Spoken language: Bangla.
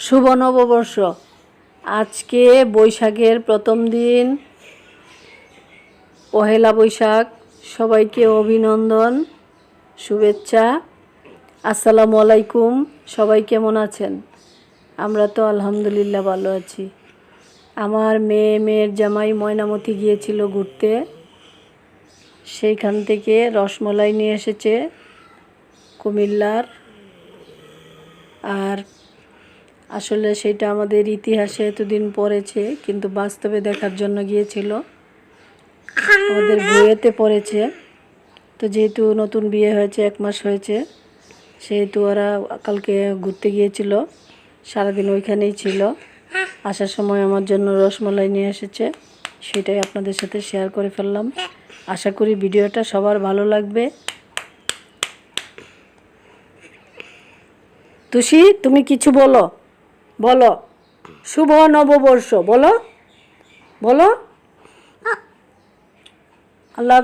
শুভ নববর্ষ। আজকে বৈশাখের প্রথম দিন। পহেলা বৈশাখ। সবাইকে অভিনন্দন, শুভেচ্ছা। আসসালামু আলাইকুম। সবাই কেমন আছেন? আমরা তো আলহামদুলিল্লাহ ভালো আছি। আমার মেয়ে, মেয়ের জামাই ময়নামতি গিয়েছিল ঘুরতে। সেইখান থেকে রসমলাই নিয়ে এসেছে কুমিল্লার। আর আসলে সেটা আমাদের ইতিহাসে এতদিন পড়েছে, কিন্তু বাস্তবে দেখার জন্য গিয়েছিল। আমাদের বইয়েতে পড়েছে। তো যেহেতু নতুন বিয়ে হয়েছে, এক মাস হয়েছে, সেহেতু ওরা কালকে ঘুরতে গিয়েছিল। সারাদিন ওইখানেই ছিল। আসার সময় আমার জন্য রসমলাই নিয়ে এসেছে। সেটাই আপনাদের সাথে শেয়ার করে ফেললাম। আশা করি ভিডিওটা সবার ভালো লাগবে। তুষি, তুমি কিছু বলো। বলো। শুভ নববর্ষ বলো। বলো। আল্লাহ